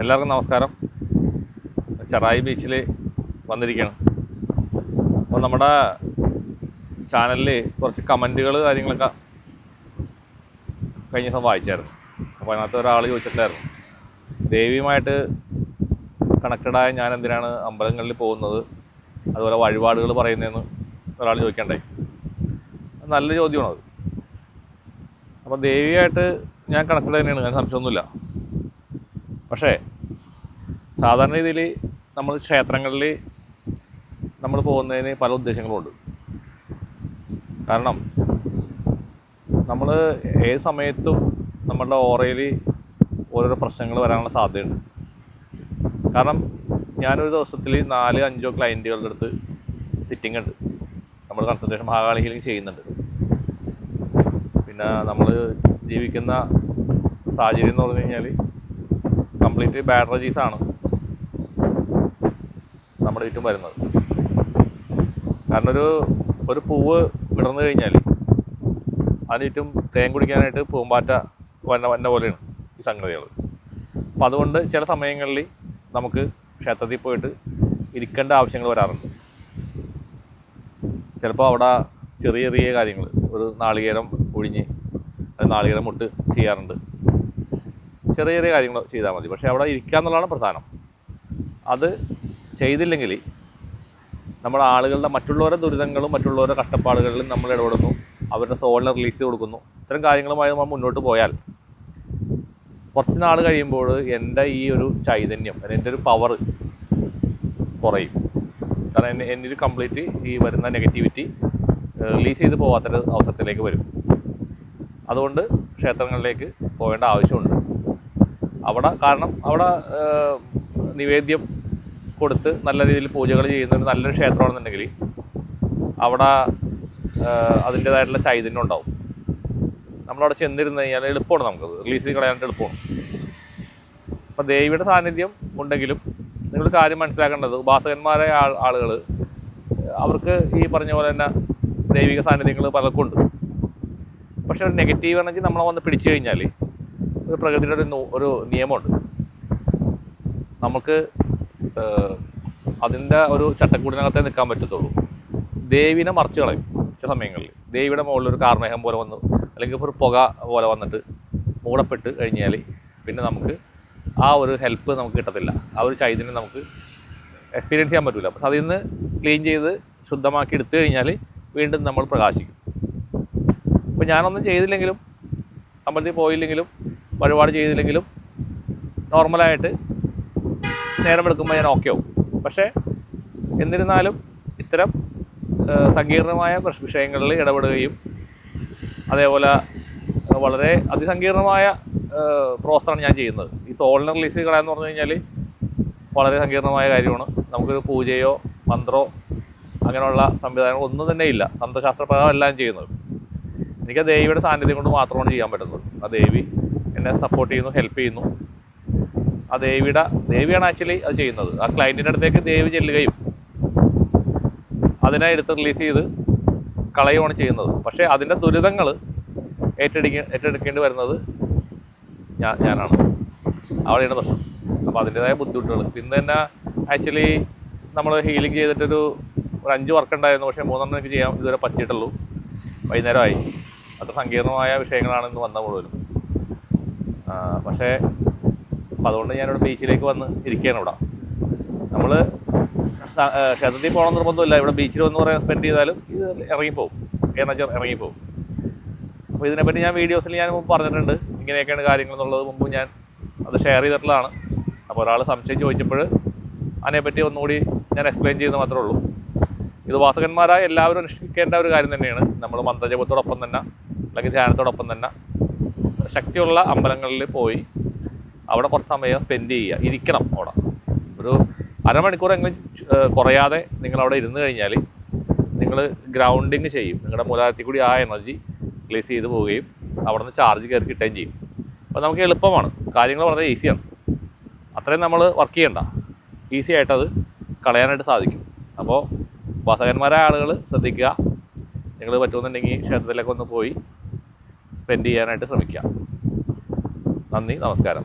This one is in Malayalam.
എല്ലാവർക്കും നമസ്കാരം. ചെറായി ബീച്ചിൽ വന്നിരിക്കുകയാണ് അപ്പോൾ നമ്മുടെ ചാനലിൽ കുറച്ച് കമന്റുകൾ കാര്യങ്ങളൊക്കെ കഴിഞ്ഞ ദിവസം വായിച്ചായിരുന്നു. അപ്പോൾ അതിനകത്ത് ഒരാൾ ചോദിച്ചിട്ടുണ്ടായിരുന്നു ദേവിയുമായിട്ട് കണക്റ്റഡായ ഞാൻ എന്തിനാണ് അമ്പലങ്ങളിൽ പോകുന്നത്? അതുപോലെ വഴിപാടുകൾ പറയുന്നതെന്ന് ഒരാൾ ചോദിക്കണ്ടായി. നല്ല ചോദ്യമാണത്. അപ്പോൾ ദേവിയായിട്ട് ഞാൻ കണക്റ്റഡ് തന്നെയാണ് ഞാൻ സംശയമൊന്നുമില്ല. പക്ഷേ സാധാരണ രീതിയിൽ നമ്മൾ ക്ഷേത്രങ്ങളിൽ നമ്മൾ പോകുന്നതിന് പല ഉദ്ദേശങ്ങളുമുണ്ട് കാരണം നമ്മൾ ഏത് സമയത്തും നമ്മളുടെ ഓറയിൽ ഓരോരോ പ്രശ്നങ്ങൾ വരാനുള്ള സാധ്യതയുണ്ട്. കാരണം ഞാനൊരു ദിവസത്തിൽ നാല് അഞ്ചോ ക്ലയന്റുകളുടെ അടുത്ത് സിറ്റിംഗ് ഉണ്ട്. നമ്മൾ കൺസൾട്ടേഷൻ മഹാകാളി ഹീലിംഗ് ചെയ്യുന്നുണ്ട്. പിന്നെ നമ്മൾ ജീവിക്കുന്ന സാഹചര്യം എന്ന് പറഞ്ഞു കഴിഞ്ഞാൽ കംപ്ലീറ്റ് ആണ് നമ്മുടെ ചുറ്റും വരുന്നത്. കാരണം ഒരു ഒരു പൂവ് വിടർന്നു കഴിഞ്ഞാൽ അതിന് ചുറ്റും തേൻ കുടിക്കാനായിട്ട് പൂമ്പാറ്റ വന്ന വന്ന പോലെയാണ് ഈ സംഗതികൾ അപ്പം അതുകൊണ്ട് ചില സമയങ്ങളിൽ നമുക്ക് ക്ഷേത്രത്തിൽ പോയിട്ട് ഇരിക്കേണ്ട ആവശ്യങ്ങൾ വരാറുണ്ട്. ചിലപ്പോൾ അവിടെ ചെറിയ ചെറിയ കാര്യങ്ങൾ ഒരു നാളികേരം ഒഴിഞ്ഞ് നാളികേരം മുട്ട് ചെയ്യാറുണ്ട്. ചെറിയ ചെറിയ കാര്യങ്ങൾ ചെയ്താൽ മതി. പക്ഷേ അവിടെ ഇരിക്കുക എന്നുള്ളതാണ് പ്രധാനം. അത് ചെയ്തില്ലെങ്കിൽ നമ്മൾ ആളുകളുടെ മറ്റുള്ളവരുടെ ദുരിതങ്ങളും മറ്റുള്ളവരുടെ കഷ്ടപ്പാടുകളിലും നമ്മൾ ഇടപെടുന്നു. അവരുടെ സോളിനെ റിലീസ് കൊടുക്കുന്നു. ഇത്തരം കാര്യങ്ങളുമായി നമ്മൾ മുന്നോട്ട് പോയാൽ കുറച്ച് നാൾ കഴിയുമ്പോൾ എന്റെ ഈ ഒരു ചൈതന്യം എന്റെ ഒരു പവർ കുറയും. കാരണം എന്നെ ഒരു കംപ്ലീറ്റ് ഈ വരുന്ന നെഗറ്റിവിറ്റി റിലീസ് ചെയ്ത് പോകാത്തൊരു അവസരത്തിലേക്ക് വരും. അതുകൊണ്ട് ക്ഷേത്രങ്ങളിലേക്ക് പോകേണ്ട ആവശ്യമുണ്ട്. അവിടെ കാരണം അവിടെ നിവേദ്യം കൊടുത്ത് നല്ല രീതിയിൽ പൂജകൾ ചെയ്യുന്ന ഒരു നല്ലൊരു ക്ഷേത്രമാണെന്നുണ്ടെങ്കിൽ അവിടെ അതിന്റെതായിട്ടുള്ള ചൈതന്യം ഉണ്ടാവും. നമ്മളവിടെ ചെന്നിരുന്ന് കഴിഞ്ഞാൽ എളുപ്പമാണ് നമുക്കത് റിലീസ് ചെയ്ത് കളയാനായിട്ട് എളുപ്പമാണ്. അപ്പോൾ ദേവിയുടെ സാന്നിധ്യം ഉണ്ടെങ്കിലും നിങ്ങൾ കാര്യം മനസ്സിലാക്കേണ്ടത് ഉപാസകന്മാരായ ആൾ ആളുകൾ അവർക്ക് ഈ പറഞ്ഞ പോലെ തന്നെ ദൈവിക സാന്നിധ്യങ്ങൾ പലർക്കും ഉണ്ട്. പക്ഷെ ഒരു നെഗറ്റീവ് എനർജി നമ്മളെ വന്ന് പിടിച്ചു കഴിഞ്ഞാൽ ഒരു പ്രകൃതിയുടെ ഒരു ഒരു നിയമമുണ്ട്. നമുക്ക് അതിന്റെ ഒരു ചട്ടക്കൂടിനകത്തേ നിൽക്കാൻ പറ്റത്തുള്ളൂ. ദേവിനെ മറച്ചു കളയും ചില സമയങ്ങളിൽ. ദേവിയുടെ മുകളിൽ ഒരു കാർമേഹം പോലെ വന്നു അല്ലെങ്കിൽ ഒരു പുക പോലെ വന്നിട്ട് മൂടപ്പെട്ട് കഴിഞ്ഞാൽ പിന്നെ നമുക്ക് ആ ഒരു ഹെൽപ്പ് നമുക്ക് കിട്ടത്തില്ല. ആ ഒരു ചൈതന്യം നമുക്ക് എക്സ്പീരിയൻസ് ചെയ്യാൻ പറ്റില്ല പക്ഷെ അതിൽ നിന്ന് ക്ലീൻ ചെയ്ത് ശുദ്ധമാക്കി എടുത്തു കഴിഞ്ഞാൽ വീണ്ടും നമ്മൾ പ്രകാശിക്കും. അപ്പോൾ ഞാനൊന്നും ചെയ്തില്ലെങ്കിലും അമ്പലത്തിൽ പോയില്ലെങ്കിലും വഴിപാട് ചെയ്തില്ലെങ്കിലും നോർമലായിട്ട് നേരമെടുക്കുമ്പോൾ ഞാൻ ഓക്കെ ആവും. പക്ഷേ എന്നിരുന്നാലും ഇത്തരം സങ്കീർണമായ വിഷയങ്ങളിൽ ഇടപെടുകയും അതേപോലെ വളരെ അതിസങ്കീർണമായ പ്രോസസ്സാണ് ഞാൻ ചെയ്യുന്നത്. ഈ സോളിനെ റിലീസ് കളയാന്ന് പറഞ്ഞു കഴിഞ്ഞാൽ വളരെ സങ്കീർണമായ കാര്യമാണ്. നമുക്കൊരു പൂജയോ മന്ത്രോ അങ്ങനെയുള്ള സംവിധാനങ്ങൾ ഒന്നും തന്നെ ഇല്ല. തന്ത്രശാസ്ത്രപ്രകാരം എല്ലാം ചെയ്യുന്നത്. എനിക്ക് ആ ദേവിയുടെ സാന്നിധ്യം കൊണ്ട് മാത്രമാണ് ചെയ്യാൻ പറ്റുന്നത്. ആ ദേവി എന്നെ സപ്പോർട്ട് ചെയ്യുന്നു ഹെൽപ്പ് ചെയ്യുന്നു. ആ ദേവിയുടെ ദേവിയാണ് ആക്ച്വലി അത് ചെയ്യുന്നത്. ആ ക്ലയന്റിന്റെ അടുത്തേക്ക് ദേവി ചെല്ലുകയും അതിനെ എടുത്ത് റിലീസ് ചെയ്ത് കളയുകയാണ് ചെയ്യുന്നത്. പക്ഷേ അതിന്റെ ദുരിതങ്ങൾ ഏറ്റെടുക്ക ഏറ്റെടുക്കേണ്ടി വരുന്നത് ഞാൻ ഞാനാണ്. അവിടെയാണ് പ്രശ്നം. അപ്പോൾ അതിന്റെതായ ബുദ്ധിമുട്ടുകൾ ഇന്ന് തന്നെ ആക്ച്വലി നമ്മൾ ഹീലിംഗ് ചെയ്തിട്ടൊരു ഒരു അഞ്ച് വർക്ക് ഉണ്ടായിരുന്നു. പക്ഷേ മൂന്നെണ്ണം എനിക്ക് ചെയ്യാൻ ഇതുവരെ പറ്റിയിട്ടുള്ളൂ. വൈകുന്നേരമായി. അത്ര സങ്കീർണമായ വിഷയങ്ങളാണ് ഇന്ന് വന്ന മുഴുവനും. പക്ഷേ അപ്പോൾ അതുകൊണ്ട് ഞാനിവിടെ ബീച്ചിലേക്ക് വന്ന് ഇരിക്കുകയാണ് ഇവിടെ. നമ്മൾ ക്ഷേത്രത്തിൽ പോകണം നിർബന്ധമില്ല. ഇവിടെ ബീച്ചിൽ വന്ന് പറയാൻ സ്പെൻഡ് ചെയ്താലും ഇത് ഇറങ്ങിപ്പോവും. എനർജി ഇറങ്ങിപ്പോവും. അപ്പോൾ ഇതിനെപ്പറ്റി ഞാൻ വീഡിയോസിൽ ഞാൻ മുമ്പ് പറഞ്ഞിട്ടുണ്ട്. ഇങ്ങനെയൊക്കെയാണ് കാര്യങ്ങൾ എന്നുള്ളത് മുമ്പ് ഞാൻ അത് ഷെയർ ചെയ്തിട്ടുള്ളതാണ്. അപ്പോൾ ഒരാൾ സംശയം ചോദിച്ചപ്പോൾ അതിനെപ്പറ്റി ഒന്നുകൂടി ഞാൻ എക്സ്പ്ലെയിൻ ചെയ്യുന്നത് മാത്രമേ ഉള്ളൂ. ഇത് വാസകന്മാരായ എല്ലാവരും അനുഷ്ഠിക്കേണ്ട ഒരു കാര്യം തന്നെയാണ്. നമ്മൾ മന്ത്രജപത്തോടൊപ്പം തന്നെ അല്ലെങ്കിൽ ധ്യാനത്തോടൊപ്പം തന്നെ ശക്തിയുള്ള അമ്പലങ്ങളിൽ പോയി അവിടെ കുറച്ച് സമയം സ്പെൻഡ് ചെയ്യുക. ഇരിക്കണം അവിടെ. ഒരു അരമണിക്കൂറെങ്കിലും കുറയാതെ നിങ്ങളവിടെ ഇരുന്ന് കഴിഞ്ഞാൽ നിങ്ങൾ ഗ്രൗണ്ടിങ് ചെയ്യും. നിങ്ങളുടെ മൂലാരത്തിൽ കൂടി ആ എനർജി റിലീസ് ചെയ്ത് പോവുകയും അവിടെ നിന്ന് ചാർജ് കയറി കിട്ടുകയും ചെയ്യും. അപ്പോൾ നമുക്ക് എളുപ്പമാണ്. കാര്യങ്ങൾ വളരെ ഈസിയാണ് അത്രയും നമ്മൾ വർക്ക് ചെയ്യണ്ട. ഈസി ആയിട്ടത് കളയാനായിട്ട് സാധിക്കും. അപ്പോൾ വാസകന്മാരായ ആളുകൾ ശ്രദ്ധിക്കുക. നിങ്ങൾ പറ്റുമെന്നുണ്ടെങ്കിൽ ക്ഷേത്രത്തിലൊക്കെ ഒന്ന് പോയി സ്പെൻഡ് ചെയ്യാനായിട്ട് ശ്രമിക്കുക നന്ദി നമസ്കാരം.